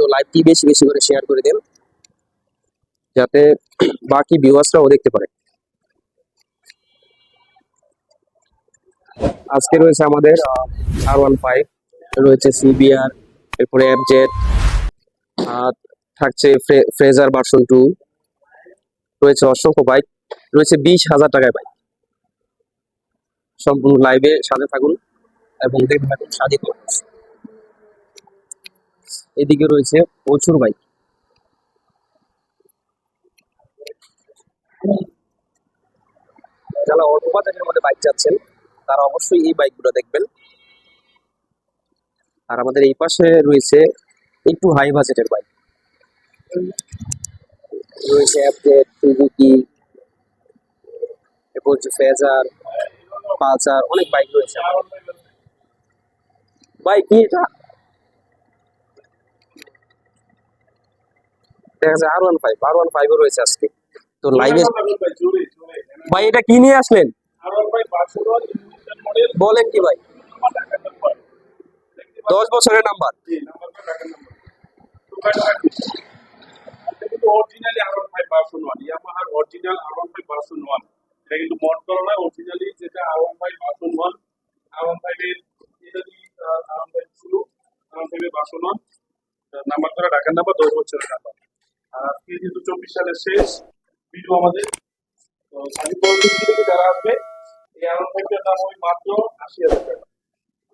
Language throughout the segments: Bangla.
সো লাইভটি বেশি বেশি করে শেয়ার করে দেন, যাতে বাকি ভিউয়ার্সরাও দেখতে পারে। আজকে রয়েছে আমাদের আর ওয়ান ফাইভ রয়েছে সিবিআর এরপরে থাকছে ফ্রেজার ভার্সন টু রয়েছে অসংখ্য বাইক রয়েছে বিশ হাজার টাকায় বাইক সম্পূর্ণ লাইভে সাথে থাকুন এবং দেখতে থাকুন মানুষ এদিকে রয়েছে প্রচুর বাইক। যারা অল্প মধ্যে বাইক চাচ্ছেন, তারা অবশ্যই এই বাইকগুলো দেখবেন। আর আমাদের এই পাশে রয়েছে একটু হাই বাজেটের বাইক। রয়েছে ফেজার পালসার অনেক বাইক রয়েছে বাইক কি এটা? দেখা যাচ্ছে R one five R one ফাইভও রয়েছে আজকে তো লাইভে ভাই এটা কি নিয়ে আসলেন বলেন কি ভাই দশ বছরের number originally R one five version one ইয়ামাহার original R one five version one এটা কিন্তু মড করা নয় অরিজিনালি যেটা R one five version one R one ফাইভের এটা দিয়ে আর ওয়ান ফাইভ ছিল আর ওয়ান ফাইভের ওয়ান নাম্বার করা ঢাকার নাম্বার দশ বছরের নাম্বার আর আজকে যেহেতু চব্বিশ সালের শেষ ভিডিও আমাদের তো সাজি পরবর্তী থেকে যারা আসবে এই আর ওয়ান দাম হবে মাত্র আশি হাজার টাকা।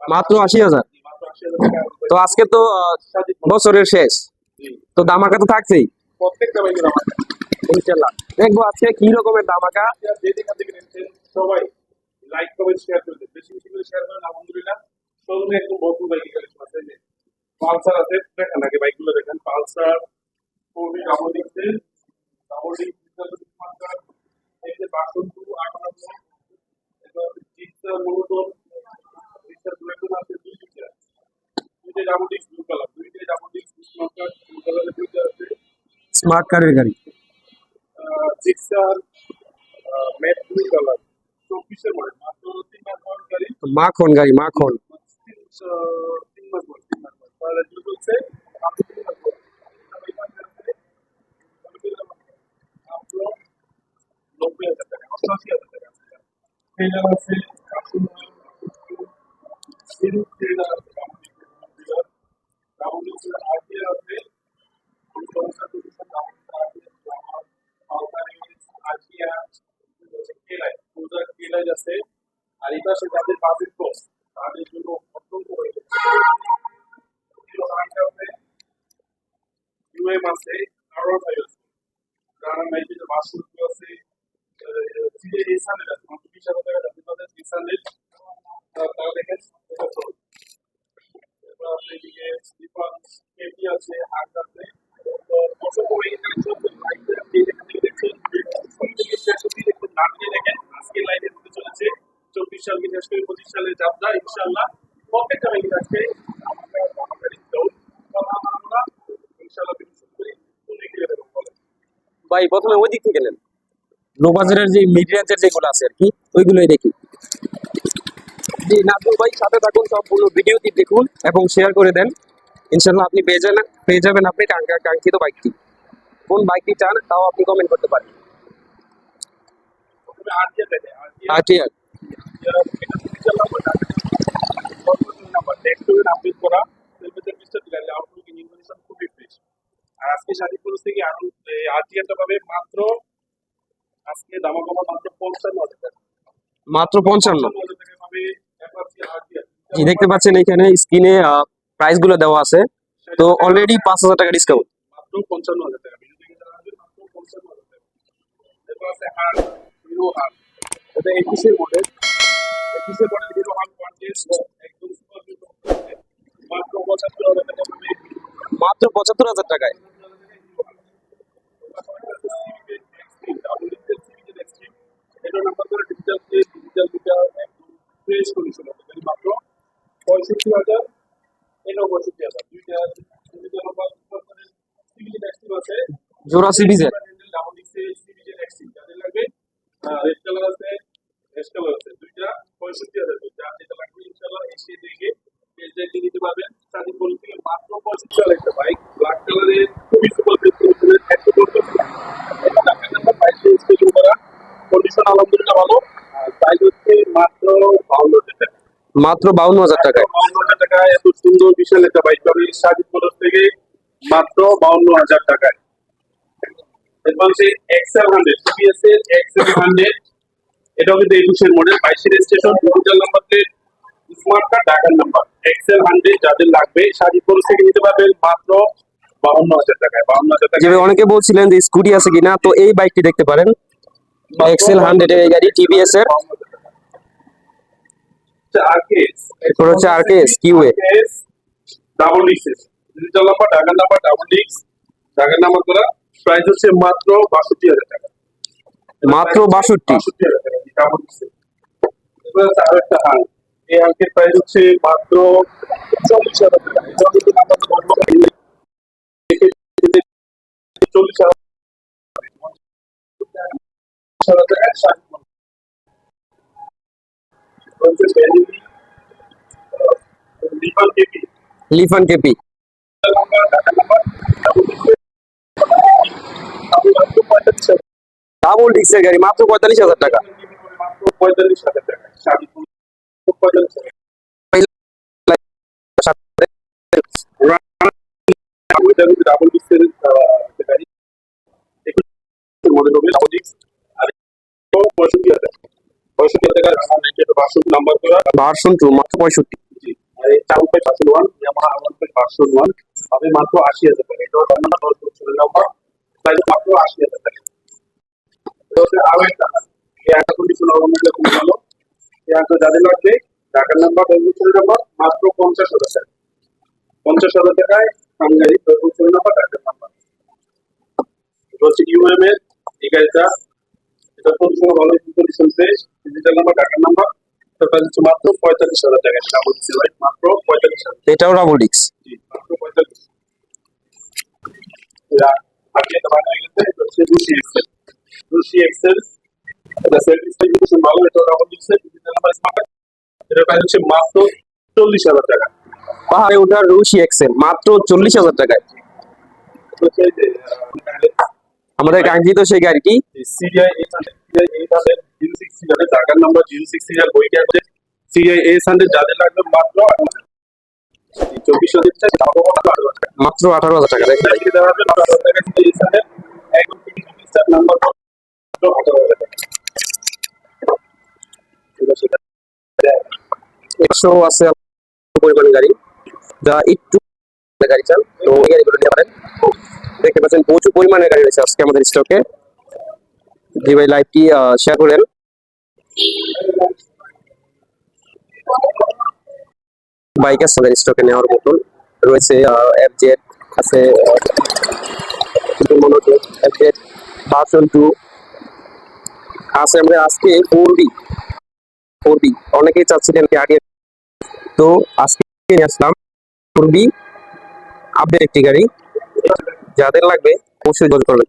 মাত্র আশি হাজার? মাত্র আশি হাজার টাকা R15 তো আজকে তো বছরের শেষ। তো দামাকা তো থাকছেই। প্রত্যেকটা বাইকের ইনশাল্লাহ। দেখব আজকে কি রকমের দামাকা যেখান থেকে নিচ্ছেন সবাই লাইক কমেন্ট শেয়ার করে বেশি বেশি করে শেয়ার করেন আলহামদুলিল্লাহ। শোরুমে একদম ভরপুর বাইক কালেকশন আছে। পালসার আছে দেখেন আগে বাইকগুলো দেখেন। পালসার ফোরবি ডাবল ডিক্সের ডাবল ডিক্স পালসার এই যে বাসন টু আটান্ন এবার জিক্সার মনোটন জিক্সার ব্ল্যাক আছে দুই দুইটা দুইটা ডাবল ডিক্স ব্লু কালার দুইটা ডাবল ডিক্স ব্লু কালারের দুইটা আছে স্মার্ট কারের গাড়ি জিক্সার ম্যাট ব্লু কালার চব্বিশের মডেল মাত্র তিন মাস বয়স গাড়ি মাখন গাড়ি মাখন তিন আহ, তিন মাস বয়স তিন মাস বয়স তাহলে কি বলছে আপনি তিন মাস বয়স এই বাচ্চার উপরে মাত্র নব্বই হাজার টাকা অষ্টআশি হাজার টাকা ট্রেলার আছে কার্টুন সিরুপ ট্রেলার আছে ট্রেলার আছে হার্ট আছে। তো অসংখ্য এই কালেকশন লাইভে আপনি যেখান দেখছেন শুরু শেষ অবধি দেখুন নাম দিয়ে দেখেন আজকে লাইভে হতে চলেছে। চব্বিশ সাল বিশেষ করে পঁচিশ সালে যাত্রা ইনশাল্লাহ প্রত্যেকটা বাইকে আছে আমাদের আমাদের দৌড় আমরা ইনশাল্লাহ শুরু করি তুমি কি এরকম বলেন ভাই প্রথমে ওই দিক থেকে নেন। লো বাজারের যে মিড রেঞ্জের যেগুলো আছে আর কি ওইগুলোই দেখি। জি নাজমুল ভাই সাথে থাকুন সম্পূর্ণ ভিডিওটি দেখুন এবং শেয়ার করে দেন। ইনশাল্লাহ আপনি পেয়ে যাবেন পেয়ে যাবেন আপনি কাঙ্ক্ষিত বাইকটি কোন বাইকটি চান তাও আপনি কমেন্ট করতে পারেন। আর আজকে শাদিপুর মাত্র আজকে দামা মাত্র পঞ্চান্ন। মাত্র পঞ্চান্ন দেখতে পাচ্ছেন এখানে স্ক্রিনে প্রাইসগুলো দেওয়া আছে। তো অলরেডি পাঁচ হাজার টাকা ডিসকাউন্ট মাত্র হাজার আসবে মাত্র পঞ্চান্ন হাজার টাকা। এরপর আছে হার হিরো হার। এটা একুশের মডেল একুশের মডেল হিরো হার একদম সুপার মাত্র পঁচাত্তর পঁচাত্তর টাকায়। পঁয়ষট্টি হাজার জোড়া সিরিজের? মাত্র বাউন্ন হাজার টাকায়। বিশাল একটা বাইক পাবে সাজিদ মোটর থেকে মাত্র বাউন্ন হাজার টাকায়। এরপর হচ্ছে এক্সেল হান্ড্রেড টিভিএস এর এক্সেল হান্ড্রেড এটাও কিন্তু একুশের মডেল বাইশের station digital number plate smart card ঢাকার নাম্বার এক্সেল হান্ড্রেড যাদের লাগবে সাজিদ মোটর থেকে নিতে পারবেন মাত্র বাউন্ন হাজার টাকায় বাউন্ন হাজার টাকায়। অনেকে বলছিলেন যে স্কুটি আছে কিনা তো এই বাইকটি দেখতে পারেন। এক্সেল হান্ড্রেড এই গাড়ি টিভিএস এর। আরকেএস এরপর হচ্ছে আরকেএস কিউএ ডাবল ডিক্স ডিজিটাল নাম্বার ঢাকার নাম্বার ডাবল ডিক্স ঢাকার নাম্বার করা প্রাইস হচ্ছে মাত্র বাষট্টি হাজার টাকা। মাত্র বাষট্টি। বাষট্টি হাজার টাকা ডাবল ডিক্স আরও একটা হাল। এই হালকের প্রাইস হচ্ছে মাত্র চল্লিশ হাজার টাকা। চল্লিশ হাজার ষাট কেপি লিফান কেপি। ডাবল ডিক্সের গাড়ি, মাত্র পঁয়তাল্লিশ হাজার টাকা পঁয়তাল্লিশ হাজার টাকা ডাবল ডিক্সের গাড়ি মডেল হবে ডাবল ডিক্স আর পঁয়ষট্টি হাজার পঁয়ষট্টি হাজার টাকা। ভার্সন টু, মাত্র পঁয়ষট্টি। চার point percent one Yamaha one point percent one. মাত্র আশি হাজার টাকা। এটা বর্ণনা দশ বছরের মাত্র আশি হাজার টাকা। হচ্ছে কন্ডিশন অবলম্বন খুব ভালো। এই যাদের লাগবে, টাকার নাম্বার মাত্র পঞ্চাশ হাজার টাকা। পঞ্চাশ হাজার টাকায় হাঙ্গারি দশ বছরের নাম্বার নাম্বার। এটা হচ্ছে এটা কন্ডিশন ভালো ডিজিটাল নাম্বার টাকার নাম্বার টোটাল হচ্ছে মাত্র পঁয়তাল্লিশ হাজার টাকা সেটা বলছি ভাই মাত্র পঁয়তাল্লিশ হাজার। এটাও ডাবল ডিক্স মাত্র পঁয়তাল্লিশ আগে এটা বানানো গেছে এটা হচ্ছে রুশি এক্সেল রুশি এক্সেল এটা সার্ভিস কন্ডিশন ভালো এটা ডাবল দিচ্ছে ডিজিটাল নাম্বার স্মার্ট এটা প্রাইস হচ্ছে মাত্র চল্লিশ হাজার টাকা। পাহাড়ে ওঠার রুশি এক্সেল মাত্র চল্লিশ হাজার টাকায়। আমাদের কাঙ্ক্ষিত সেই গাড়িটি। এইট হান্ড্রেড জিরো সিক্স সিরিয়ালের টাকার নাম্বার জিরো সিক্স সিরিয়াল বইটি আছে। সিরিয়াই এইট হান্ড্রেড যাদের লাগবে মাত্র আঠারো হাজার টাকা। মাত্র আঠারো হাজার টাকা দেখেন। এটা দেওয়া হবে আঠারো হাজার টাকা। সিরিয়াই হান্ড্রেড একদম নাম্বার আঠারো হাজার টাকা। একশো আছে পরিমাণে গাড়ি। যা একটু গাড়ি চান তো এই গাড়িগুলো নিতে পারেন দেখতে পাচ্ছেন প্রচুর পরিমাণে গাড়ি রয়েছে আজকে আমাদের স্টকে জি ভাই লাইভটি শেয়ার করেন। বাইক আছে আমাদের স্টকে নেওয়ার মতন। রয়েছে আছে টু আছে আজকে ফোর বি ফোর বি অনেকেই চাচ্ছিলেন কি আগে তো আজকে নিয়ে আসলাম ফোর বি আপডেট একটি গাড়ি। যাদের লাগবে অবশ্যই যোগাযোগ করবেন।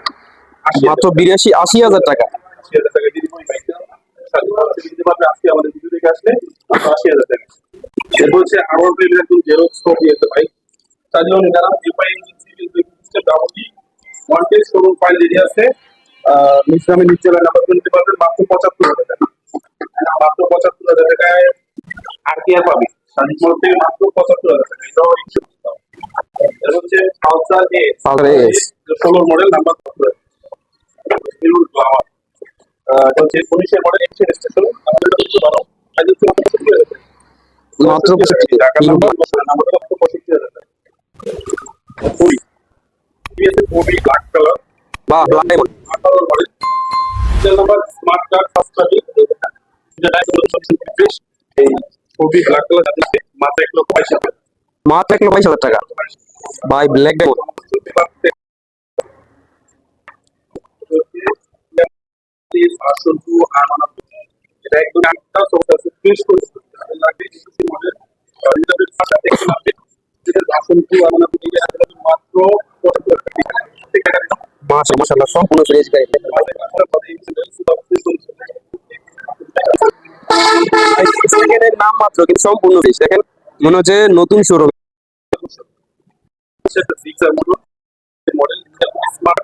মাত্র বিরাশি আশি হাজার টাকা। এরপর হচ্ছে একদম জেরক্স কপি আছে FI engine system one test showroom file আছে। নিচে নাম্বার পারবেন মাত্র পঁচাত্তর হাজার টাকা। মাত্র পঁচাত্তর হাজার টাকায় আর কি আর পাবি? স্বাধীন থেকে মাত্র পঁচাত্তর হাজার টাকা। এটাও হচ্ছে পালসার মডেল নাম্বার হিরোর গ্লামার এটা হচ্ছে উনিশের মডেল এক্সের স্টেশন আমাদের কাছে খুব ভালো আজ হচ্ছে মাত্র পঁয়ষট্টি হাজার টাকা। মাত্র পঁয়ষট্টি টাকা নাম্বার বছরের নাম্বার মাত্র পঁয়ষট্টি হাজার টাকা কুড়ি টিভিএসের কুড়ি ব্ল্যাক কালার বা ব্ল্যাক ডায়মন্ড আট colour model serial number smart card first party যেটা ফ্রেশ এই খুবই ব্ল্যাক কালার যাচ্ছে মাত্র এক লক্ষ বাইশ হাজার মাত্র এক লক্ষ বাইশ হাজার টাকা ভাই ব্ল্যাক নাম মাত্র কিন্তু মনে হচ্ছে নতুন শোরুম মডেল স্মার্ট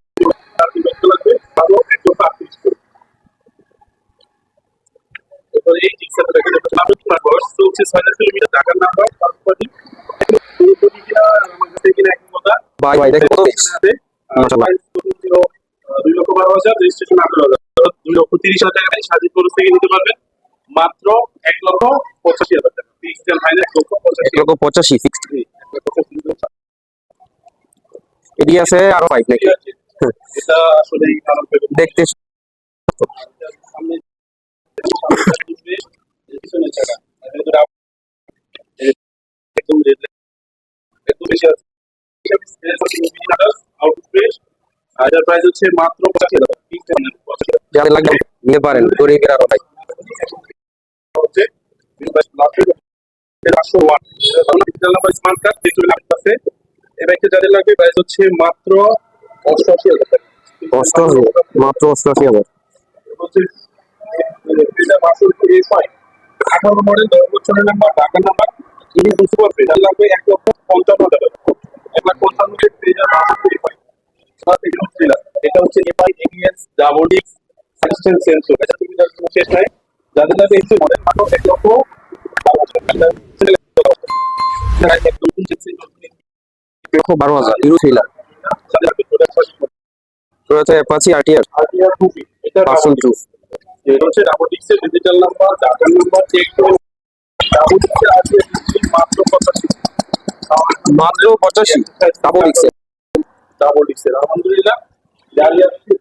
লাগবে এরপরে এই দেখেন বয়স চলছে ছয় হাজার কিলোমিটার ঢাকার নাম্বার পাসপোর্ট আমার কাছে কিনা এক কথা ভাই ভাই দেখেন কত ফ্রেশ আছে মাশাআল্লাহ। প্রাইস কত ছিল আহ, দুই লক্ষ বারো হাজার রেজিস্ট্রেশন আঠারো হাজার। দুই লক্ষ তিরিশ হাজার টাকা সাজিদ খরচ থেকে নিতে পারবেন। মাত্র এক লক্ষ পঁচাশি হাজার টাকা। ফিক্সড এন্ড ফাইনাল এক লক্ষ পঁচাশি এক লক্ষ পঁচাশি ফিক্সড। এটি আছে আরও ফাইভ নাকি? দেখতে প্রাইস হচ্ছে মাত্র পঁচাশি হাজার হাজার লাগবে নিতে পারেন গরিবের আরও ভাই যাদের লাগবে প্রাইস হচ্ছে মাত্র অষ্টআশি মাত্র অষ্টআশি হাজার হচ্ছে এটা পাঁচশো কুড়ি ফাইভ আঠারো মডেল দশ বছরের নাম্বার ঢাকা নাম্বার ইনি বুঝতে পারবে লাগবে এক লক্ষ পঞ্চান্ন হাজার এক লাখ পঞ্চান্ন হাজার পেয়ে যাবে পাঁচশো কুড়ি ফাইভ এটা হচ্ছে এফআই এবিএস ডাবল ডিক্স অ্যাসিস্ট্যান্ট সেন্সর এটা তুমি শেষ নাই যাদের লাগবে এই মডেল মাত্র এক লক্ষ বারো হাজার Euro thriller Toyota Apache RTR RTR টুপি এটা পার্সন টু এটা হচ্ছে ডাবল ডিজিটাল নাম্বার ডাটার নাম্বার চেক করে ডিক্সের আছে মাত্র পঁচাশি। মাত্র পঁচাশি। ডাবল এক্সে ডাবল ডিক্সের আলহামদুলিল্লাহ গাড়ি আছে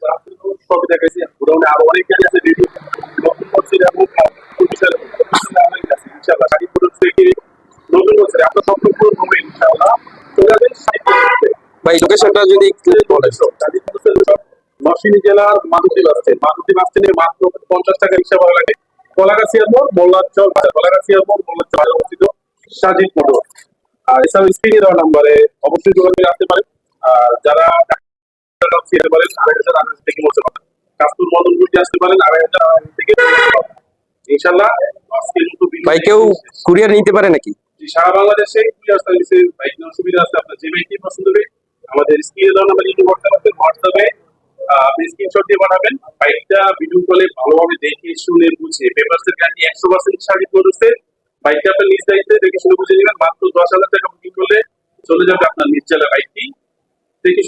সব দেখাইছি। গোডাউনে আরও অনেক গাড়ি আছে রেডি নতুন বছর এবং ইনশাআল্লাহ গাড়ি প্রোডাক্ট থেকে নতুন বছরে আপনার পূরণ হবে ইনশাআল্লাহ। ভাই লোকেশনটা যদি একটু বলেন। নরসিংদী জেলার মাধুতি বাস স্ট্যান্ড। মাধুতি বাস স্ট্যান্ডে মাত্র পঞ্চাশ টাকা রিক্সা ভাড়া লাগে। কলাগাছিয়ার মোড় মোল্লাচর কলাগাছিয়ার মোড় মোল্লাচর অবস্থিত সাজিদ মোটর আর এছাড়াও স্ক্রিনে দেওয়া নাম্বারে অবশ্যই যোগাযোগ আসতে পারেন। আর যারা আসতে পারেন আড়াই হাজার আড়াই থেকে বলতে পারেন। কাস্তুর মদন আসতে পারেন আড়াই হাজার আড়াই হাজার থেকে ইনশাল্লাহ আজকের মতো ভাই কেউ কুরিয়ার নিতে পারে নাকি? সারা বাংলাদেশে কুরিয়ার সুবিধা আছে আপনার? যে বাইকটি পছন্দ হবে আমাদের স্ক্রিনে দেওয়া নাম্বার ইউটিউব হোয়াটসঅ্যাপ আছে হোয়াটসঅ্যাপে আপনি স্ক্রিনশট দিয়ে পাঠাবেন। বাইকটা ভিডিও কলে ভালোভাবে দেখে শুনে বুঝে। পেপারসের গ্যারান্টি একশো পার্সেন্ট শাড়ি করেছে বাইকটা আপনার নিজ দায়িত্বে দেখে শুনে বুঝে নেবেন। মাত্র দশ হাজার টাকা বুকিং করলে চলে যাবে আপনার নিজ জেলা বাইকটি দেখে